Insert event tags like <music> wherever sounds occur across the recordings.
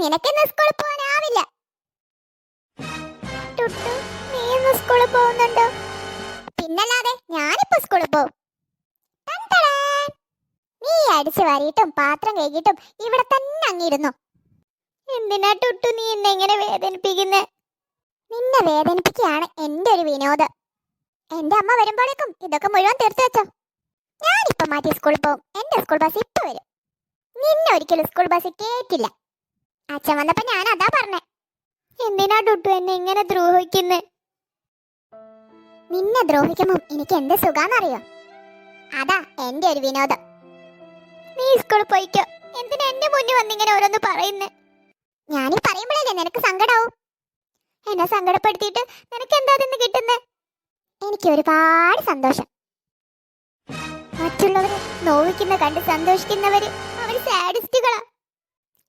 നിനക്കിന്ന് സ്കൂളിൽ പോകാനാവില്ല ടുട്ടു നീ ഇന്ന് സ്കൂളിൽ പോകുന്നുണ്ടോ? പിന്നല്ലാതെ ഞാനിപ്പോ സ്കൂളിൽ പോകും. നീ അടിച്ചു വാരിയിട്ടും പാത്രം കഴുകിയിട്ടും ഇവിടെ തന്നെ അങ്ങിരുന്നു? എന്തിനാ ടുട്ടു നീ എന്നെ ഇങ്ങനെ വേദനിപ്പിക്കുന്നേ? നിന്നെ വേദനിപ്പിക്കുകയാണ് എന്റെ ഒരു വിനോദം. എന്റെ അമ്മ വരുമ്പോഴേക്കും ഇതൊക്കെ മുഴുവൻ തീർത്തു വെച്ചോ. ഞാനിപ്പോ മാറ്റി സ്കൂളിൽ പോകും എന്റെ സ്കൂൾ ബസ് ഇപ്പൊ വരും. നിന്നെ ഒരിക്കലും സ്കൂൾ ബസ് കേറ്റില്ല. അച്ഛൻ വന്നപ്പോ ഞാൻ അതാ പറഞ്ഞേ. എന്തിനാ ടുട്ടു എന്നെ ഇങ്ങനെ ദ്രോഹിക്കുന്നു? നിന്നെ ദ്രോഹിക്കുമ്പോ എനിക്ക് എന്ത് സുഖാന്നറിയോ? അതാ എന്റെ ഒരു വിനോദം. നീ സ്കൂളിൽ പോയിക്കോ. എന്തിനാ എന്റെ മുന്നിൽ വന്നിങ്ങനെ ഓരോന്ന് പറയുന്നേ? ഞാനീ പറയുമ്പോഴല്ലേ നിനക്ക് സങ്കടാവും? എന്നെ സങ്കടപ്പെടുത്തിയിട്ട് നിനക്ക് എന്താ അതിന്ന് കിട്ടുന്നേ? എനിക്ക് ഒരുപാട് സന്തോഷം. മറ്റുള്ളവരെ നോവിക്കുന്ന കണ്ട് സന്തോഷിക്കുന്നവര് അവർ സാഡിസ്റ്റുകളാ.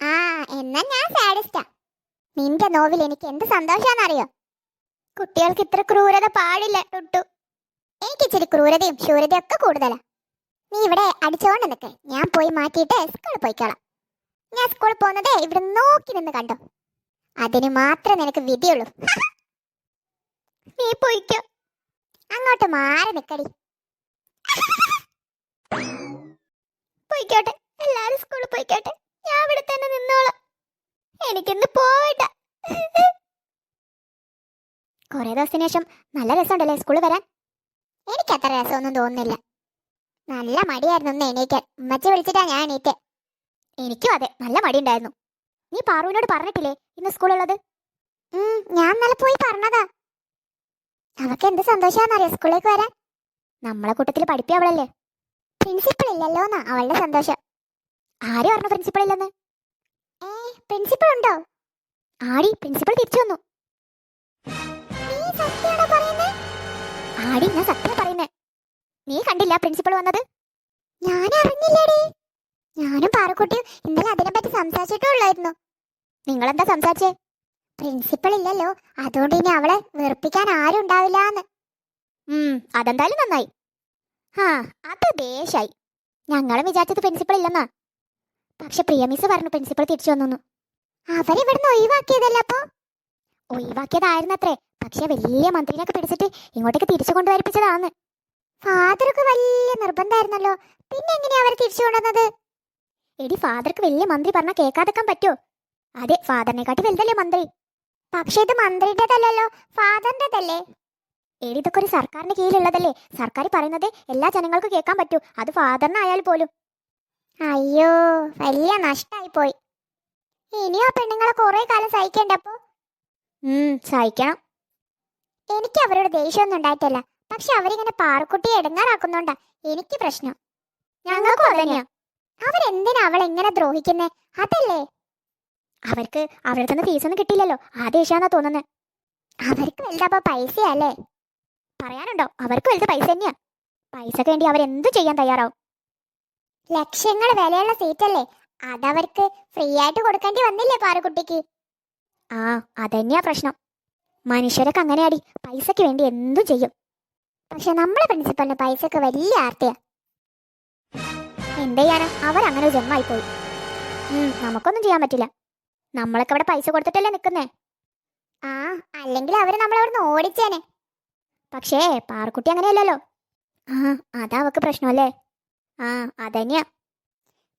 ആ എന്നാ ഞാൻ സാഡിസ്റ്റാ. നിന്റെ നോവിൽ എനിക്ക് എന്ത് സന്തോഷാന്നറിയോ? കുട്ടികൾക്ക് ഇത്ര ക്രൂരത പാടില്ല ടുട്ടു. എനിക്ക് ഇച്ചിരി ക്രൂരതയും ശൂരതയും ഒക്കെ കൂടുതലാ. നീ ഇവിടെ അടിച്ചോണ്ട് നിൽക്ക് ഞാൻ പോയി മാറ്റിയിട്ട് സ്കൂളിൽ പോയിക്കോളാം. ഞാൻ സ്കൂളിൽ പോകുന്നത് ഇവിടെ നോക്കി നിന്ന് കണ്ടോ? അതിന് മാത്രമേ നിനക്ക് വിധിയുള്ളൂ. <laughs> നീ പോയിക്കോ. അങ്ങോട്ട് മാറി നിക്കടി. <laughs> പോയിക്കോട്ടെ. എല്ലാരും സ്കൂളിൽ പോയിക്കോട്ടെ ഞാൻ ഇവിടെ തന്നെ നിന്നോളാം എനിക്കിന്ന് പോവണ്ട. കുറെ ദിവസത്തിന് ശേഷം നല്ല രസമുണ്ടല്ലേ സ്കൂളിൽ വരാൻ? എനിക്ക് അത്ര രസമൊന്നും തോന്നുന്നില്ല. നല്ല മടിയായിരുന്നു ഒന്ന് എണീക്കാൻ. ഉമ്മച്ചി വിളിച്ചിട്ടാ ഞാൻ എണീറ്റ്. എനിക്കും അതെ നല്ല മടി ഉണ്ടായിരുന്നു നീ പാറുവിനോട് പറഞ്ഞിട്ടില്ലേ ഇന്ന് സ്കൂളുള്ളത്? ഞാൻ നല്ല പോയി പറഞ്ഞതാ. അവക്ക് എന്ത് സന്തോഷാന്നറിയോ സ്കൂളിലേക്ക് വരാൻ? നമ്മളെ കൂട്ടത്തിൽ പഠിപ്പിയ അവളല്ലേ? പ്രിൻസിപ്പൾ ഇല്ലല്ലോന്നാ അവളുടെ സന്തോഷം. ആര് പറഞ്ഞു പ്രിൻസിപ്പൾ ഇല്ലെന്ന്? ഏ പ്രിൻസിപ്പൾ ഉണ്ടോ? ആടി പ്രിൻസിപ്പൾ തിരിച്ചു വന്നു. ആടി ഞാൻ സത്യം പറയുന്നേ. നീ കണ്ടില്ല പ്രിൻസിപ്പൾ വന്നത്? ഞാൻ അറിഞ്ഞില്ലടി. ഞാനും പാറക്കുട്ടിയും ഇന്നലെ അതിനെപ്പറ്റി നിങ്ങൾ നിങ്ങളെന്താ സംസാരിച്ചേ? പ്രിൻസിപ്പൾ ഇല്ലല്ലോ അതുകൊണ്ട് ഇനി അവളെ വെറുപ്പിക്കാൻ ആരും ഉണ്ടാവില്ല എന്ന് അതെന്തായാലും നന്നായി. ആ അത് ദേഷ്യായി. ഞങ്ങളും വിചാരിച്ചത് പ്രിൻസിപ്പൾ ഇല്ലെന്നാ. പക്ഷെ പ്രിയ മിസ് പറഞ്ഞു പ്രിൻസിപ്പൾ തിരിച്ചു വന്നു. അവരിവിടുന്ന് ഒഴിവാക്കിയതല്ല അപ്പോ? ഒഴിവാക്കിയതായിരുന്നത്രേ. പക്ഷെ വലിയ മന്ത്രിനൊക്കെ പിടിച്ചിട്ട് ഇങ്ങോട്ടേക്ക് തിരിച്ചു കൊണ്ടുവരിപ്പിച്ചതാണ് ഫാദർക്ക് വലിയ നിർബന്ധമായിരുന്നല്ലോ. പിന്നെ എങ്ങനെയാ അവർ തിരിച്ചു കൊണ്ടുവന്നത്? എടി ഫാദർക്ക് വലിയ മന്ത്രി പറഞ്ഞാൽ കേൾക്കാതെക്കാൻ പറ്റുമോ? അതെ ഫാദറിനെക്കാട്ടി വലുതല്ലേ മന്ത്രി. പക്ഷെ ഇത് മന്ത്രിയുടേതല്ലല്ലോ ഫാദറിന്റെതല്ലേ എടി ഇതൊക്കെ ഒരു സർക്കാരിന്റെ കീഴിലുള്ളതല്ലേ. സർക്കാർ പറയുന്നത് എല്ലാ ജനങ്ങൾക്കും കേൾക്കാൻ പറ്റൂ. അത് ഫാദറിനായാൽ പോലും. അയ്യോ വലിയ നഷ്ടായി പോയി ഇനിയും ആ പെണ്ണുങ്ങളെ കുറെ കാലം സഹിക്കണ്ടപ്പോ സഹിക്കണം. എനിക്ക് അവരോട് ദേഷ്യമൊന്നും ഉണ്ടായിട്ടല്ല. പക്ഷെ അവരിങ്ങനെ പാറക്കുട്ടിയെ എടുങ്ങാറാക്കുന്നുണ്ടാ എനിക്ക് പ്രശ്നം. ഞങ്ങൾക്കും അതന്നെയാ. അവരെന്തിനാ അവൾ എങ്ങനെ ദ്രോഹിക്കുന്നേ? അതല്ലേ? അവർക്ക് അവരുടെ തന്നെ ഫീസൊന്നും കിട്ടിയില്ലല്ലോ. ആ ദേഷ്യാന്നാ തോന്നുന്നത് അവർക്ക് വലുതപ്പോ പൈസയല്ലേ? പറയാനുണ്ടോ? അവർക്ക് വലുത് പൈസ തന്നെയാ. പൈസക്ക് വേണ്ടി അവരെന്തു ചെയ്യാൻ തയ്യാറാവും. ലക്ഷങ്ങൾ വിലയുള്ള സീറ്റല്ലേ? അതവർക്ക് ഫ്രീ ആയിട്ട് കൊടുക്കേണ്ടി വന്നില്ലേ പാറുകുട്ടിക്ക്? ആ അതന്നെയാ പ്രശ്നം. മനുഷ്യരൊക്കെ അങ്ങനെയാടി. പൈസക്ക് വേണ്ടി എന്തും ചെയ്യും. പക്ഷെ നമ്മളെ പ്രിൻസിപ്പലിന് പൈസക്ക് വലിയ ആർത്തിയാ. എന്ത് ചെയ്യാനാ? അവരങ്ങനെ ഒരു ജന്മായി പോയി ഉം, നമുക്കൊന്നും ചെയ്യാൻ പറ്റില്ല. നമ്മളൊക്കെ ഇവിടെ പൈസ കൊടുത്തിട്ടല്ലേ നിൽക്കുന്നേ ആ അല്ലെങ്കിൽ അവർ നമ്മളവിടുന്ന് ഓടിച്ചേനെ. പക്ഷേ പാറക്കുട്ടി അങ്ങനെയല്ലല്ലോ. ആ അതാ അവക്ക് പ്രശ്നമല്ലേ? ആ അതന്നെയാ.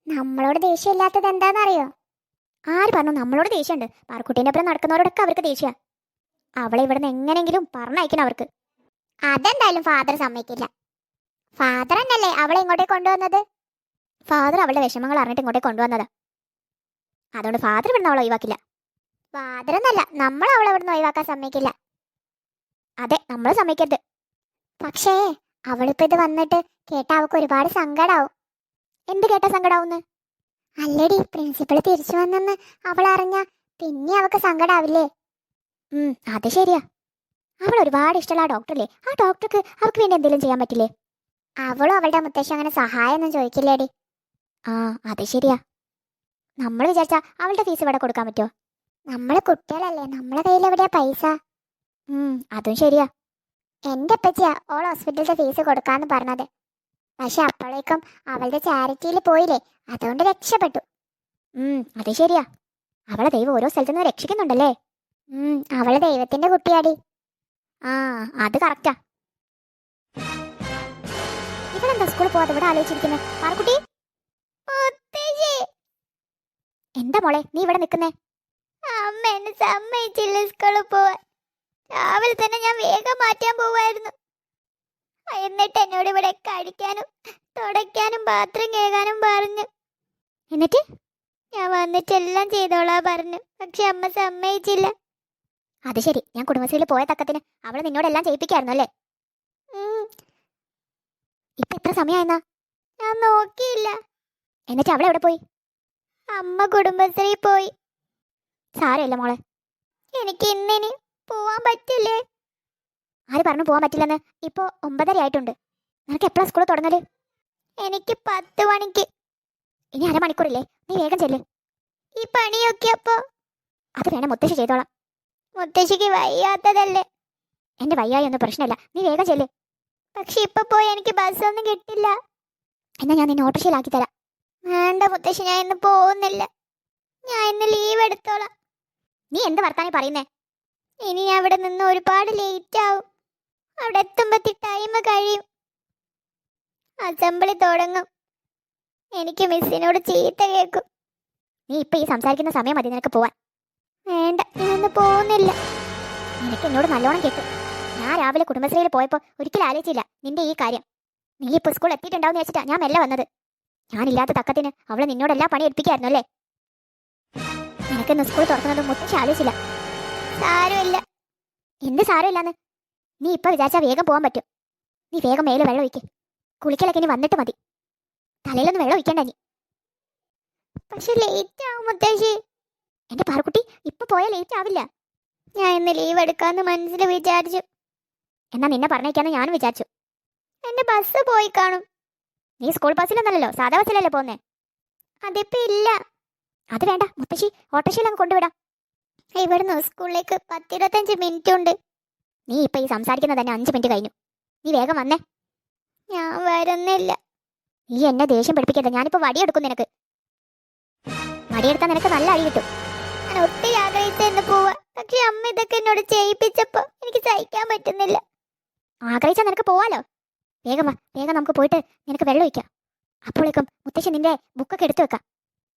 നമ്മളോട് ദേഷ്യമില്ലാത്തത് എന്താണെന്നറിയോ? ആര് പറഞ്ഞു നമ്മളോട് ദേഷ്യമുണ്ട്? പാർക്കുട്ടീന്റെ ഒപ്പം നടക്കുന്നവരോടൊക്കെ അവർക്ക് ദേഷ്യ. അവളെ ഇവിടുന്ന് എങ്ങനെങ്കിലും പറഞ്ഞയക്കണം അവർക്ക്. അതെന്തായാലും ഫാദർ സമ്മതിക്കില്ല. ഫാദർ എന്നല്ലേ അവളെ ഇങ്ങോട്ടേക്ക് കൊണ്ടുവന്നത്? ഫാദർ അവളുടെ വിഷമങ്ങൾ അറിഞ്ഞിട്ട് ഇങ്ങോട്ടേക്ക് കൊണ്ടുവന്നതാ. അതുകൊണ്ട് ഫാദർ ഇവിടുന്ന് അവളെ ഒഴിവാക്കില്ല. ഫാദർ എന്നല്ല നമ്മൾ അവളെ ഇവിടുന്ന് ഒഴിവാക്കാൻ സമ്മതിക്കില്ല. അതെ നമ്മൾ സമ്മതിക്കരുത്. പക്ഷേ അവളിപ്പോ ഇത് വന്നിട്ട് കേട്ടാ അവൾക്ക് ഒരുപാട് സങ്കടാവും. എന്ത് കേട്ട സങ്കടാവുന്ന്? അല്ലടി പ്രിൻസിപ്പൾ തിരിച്ചു വന്നെന്ന് അവൾ അറിഞ്ഞ പിന്നെ അവൾക്ക് സങ്കടാവില്ലേ? ഉം അത് ശരിയാ. അവൾ ഒരുപാട് ഇഷ്ടമുള്ള ആ ഡോക്ടറല്ലേ? ആ ഡോക്ടർക്ക് അവൾക്ക് വേണ്ടി എന്തെങ്കിലും ചെയ്യാൻ പറ്റില്ലേ? അവളും അവളുടെ മുത്തശ്ശി അങ്ങനെ സഹായമൊന്നും ചോദിക്കില്ലേടി. ആ അത് ശരിയാ. നമ്മൾ വിചാരിച്ചാ അവളുടെ ഫീസ് ഇവിടെ കൊടുക്കാൻ പറ്റുമോ നമ്മൾ കുട്ടികളല്ലേ നമ്മളെ കയ്യിൽ എവിടെയാ പൈസ? ഉം അതും ശരിയാ. എന്റെ അപ്പച്ചിയാ ഓൾ ഹോസ്പിറ്റലിന്റെ ഫീസ് കൊടുക്കാന്ന് പറഞ്ഞത്. പക്ഷെ അപ്പോഴേക്കും അവളുടെ ചാരിറ്റിയിൽ പോയില്ലേ അതുകൊണ്ട് രക്ഷപ്പെട്ടു. ഉം അത് ശരിയാ. അവളെ ദൈവം ഓരോ സ്ഥലത്തു നിന്ന് രക്ഷിക്കുന്നുണ്ടല്ലേ? ഉം, അവളെ ദൈവത്തിന്റെ കുട്ടിയാടി. ആ അത് കറക്റ്റാ ഇവളെന്താ സ്കൂളിൽ പോവാതെ ഇവിടെ ആലോചിച്ചിരിക്കുന്നത് പാറക്കുട്ടി? എന്താ മോളെ നീ ഇവിടെ നിൽക്കുന്നേ? അമ്മ എന്നെ സമ്മതിച്ചില്ല സ്കൂളിൽ പോവാൻ. രാവിലെ തന്നെ ഞാൻ വേഗം മാറ്റാൻ പോവായിരുന്നു. എന്നിട്ട് എന്നോട് ഇവിടെ കഴിക്കാനും തുടയ്ക്കാനും പാത്രം കേൾക്കാനും പറഞ്ഞു. എന്നിട്ട് ഞാൻ വന്നിട്ട് എല്ലാം ചെയ്തോളാ പറഞ്ഞു. പക്ഷെ അമ്മ സമ്മതിച്ചില്ല. അത് ശരി ഞാൻ കുടുംബശ്രീയിൽ പോയ തക്കത്തിന് നിന്നോട് നിന്നോടെല്ലാം ചെയ്യിപ്പിക്കായിരുന്നു അല്ലേ? ഇപ്പൊ എത്ര സമയമായെന്നാ ഞാൻ നോക്കിയില്ല. എന്നിട്ട് അവളെ എവിടെ പോയി? അമ്മ കുടുംബശ്രീ പോയി. സാരമില്ല മോളെ. എനിക്ക് ഇന്നിനി പോവാൻ പറ്റില്ലേ? ആര് പറഞ്ഞു പോവാൻ പറ്റില്ലെന്ന്? ഇപ്പോ ഒമ്പതര ആയിട്ടുണ്ട്. നിനക്ക് എപ്പോഴാ സ്കൂൾ തുടങ്ങൽ? എനിക്ക് പത്ത് മണിക്ക്. ഇനി അരമണിക്കൂറില്ലേ? നീ വേഗം ചെല്ല്. ഈ പണിയൊക്കെ അപ്പോ അത് വേണം മുത്തശ്ശി ചെയ്തോളാം. മുത്തശ്ശിക്ക് വയ്യാത്തതല്ലേ? എന്റെ വയ്യായി ഒന്നും പ്രശ്നമില്ല. നീ വേഗം ചെല്ല്. പക്ഷെ ഇപ്പൊ പോയി എനിക്ക് ബസ്സൊന്നും കിട്ടില്ല. എന്നാ ഞാൻ നിന്നെ ഓട്ടോറിക്ഷയിലാക്കി തരാം. വേണ്ട മുത്തശ്ശി ഞാൻ ഇന്ന് പോകുന്നില്ല ഞാൻ ഇന്ന് ലീവ് എടുത്തോളാം. നീ എന്ത് വർത്താനം പറയുന്നേ? ഇനി ഞാൻ അവിടെ നിന്ന് ഒരുപാട് ലേറ്റ് ആവും. അവിടെ എത്തുമ്പത്തി ടൈം കഴിയും. അസംബ്ലി തുടങ്ങും. എനിക്ക് മിസ്സിനോട് ചീത്ത കേൾക്കും. നീ ഇപ്പൊ ഈ സംസാരിക്കുന്ന സമയം മതി നിനക്ക് പോവാൻ. വേണ്ട ഞാനൊന്ന് പോകുന്നില്ല. നിനക്ക് എന്നോട് നല്ലോണം കേട്ടു. ഞാൻ രാവിലെ കുടുംബശ്രീയിൽ പോയപ്പോൾ ഒരിക്കലും ആലോചിച്ചില്ല നിന്റെ ഈ കാര്യം. നീ ഇപ്പൊ സ്കൂൾ എത്തിയിട്ടുണ്ടാവും വെച്ചിട്ടാ ഞാൻ മെല്ലെ വന്നത്. ഞാനില്ലാത്ത തക്കത്തിന് അവളെ നിന്നോട് പണി എടുപ്പിക്കായിരുന്നു അല്ലേ നിനക്കിന്ന് സ്കൂൾ തുറക്കുന്നത് മുത്തശ്ശി ആലോചിച്ചില്ല. സാരമില്ല. എന്ത് സാരമില്ലാന്ന്. നീ ഇപ്പൊ വിചാരിച്ചാ വേഗം പോകാൻ പറ്റും. നീ വേഗം മേലെ വെള്ളം ഒഴിക്ക്. കുളിക്കലൊക്കെ ഇനി വന്നിട്ട് മതി. തലയിലൊന്നും വെള്ളം ഒഴിക്കണ്ട നീ പക്ഷെ ലേറ്റ് ആവും മുത്തശ്ശി. എന്റെ പാറക്കുട്ടി ഇപ്പൊ പോയാൽ ലേറ്റ് ആവില്ല. ഞാൻ ഇന്ന് ലീവ് എടുക്കാന്ന് മനസ്സിൽ വിചാരിച്ചു. എന്നാ നിന്നെ പറഞ്ഞേക്കാന്ന് ഞാനും വിചാരിച്ചു. എന്റെ ബസ് പോയി കാണും. നീ സ്കൂൾ ബസ്സിലൊന്നല്ലല്ലോ സാധാ ബസ്സിലല്ലേ പോന്നേ അതിപ്പോ ഇല്ല. അത് വേണ്ട മുത്തശ്ശി ഓട്ടോറിക്ഷയിൽ അങ്ങ് കൊണ്ടുവിടാം. ഇവിടുന്ന് സ്കൂളിലേക്ക് പത്തിരുപത്തഞ്ച് മിനിറ്റ് ഉണ്ട്. നീ ഇപ്പൊ ഈ സംസാരിക്കുന്നത് തന്നെ അഞ്ച് മിനിറ്റ് കഴിഞ്ഞു. നീ വേഗം വന്നേ. ഞാൻ വരുന്നില്ല. നീ എന്നെ ദേഷ്യം പഠിപ്പിക്കരുത് ഞാനിപ്പോ വടിയെടുക്കും നിനക്ക്. വടിയെടുത്താൽ നിനക്ക് നല്ല അടി കിട്ടും. ഞാൻ ഒത്തിരി ആഗ്രഹിച്ചെന്ന് പോവാ. പക്ഷെ അമ്മ ഇതൊക്കെ എന്നോട് ചെയ്യിപ്പിച്ചപ്പോ എനിക്ക് സഹിക്കാൻ പറ്റുന്നില്ല. ആഗ്രഹിച്ചാൽ നിനക്ക് പോവാലോ? വേഗം വാ. വേഗം നമുക്ക് പോയിട്ട് നിനക്ക് വെള്ളം ഒഴിക്കാം. അപ്പോഴേക്കും മുത്തശ്ശി നിന്റെ ബുക്കൊക്കെ എടുത്തു വെക്കാം.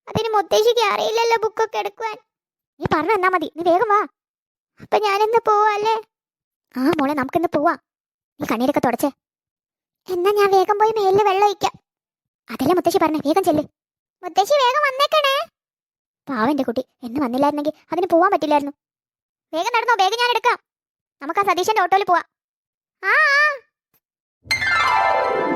അതിന് മുത്തശ്ശിക്ക് അറിയില്ലല്ലോ ബുക്കൊക്കെ എടുക്കുവാൻ. നീ പറഞ്ഞു തന്നാ മതി. നീ വേഗം വാ. അപ്പൊ ഞാനിന്ന് പോവല്ലേ? ആ മോളെ നമുക്കിന്ന് പോവാ. നീ കണ്ണീരൊക്കെ തുടച്ചേ. എന്നാ ഞാൻ വേഗം പോയി മേലിൽ വെള്ളം ഒഴിക്കാം. അതല്ലേ മുത്തശ്ശി പറഞ്ഞേ. വേഗം ചെല്ല്. മുത്തശ്ശി വേഗം വന്നേക്കണേ. പാവന്റെ കുട്ടി. എന്ന് വന്നില്ലായിരുന്നെങ്കിൽ അതിന് പോവാൻ പറ്റില്ലായിരുന്നു. വേഗം നടന്നോ. വേഗം ഞാൻ എടുക്കാം. നമുക്ക് ആ സതീശന്റെ ഓട്ടോയിൽ പോവാം. ആ ആ.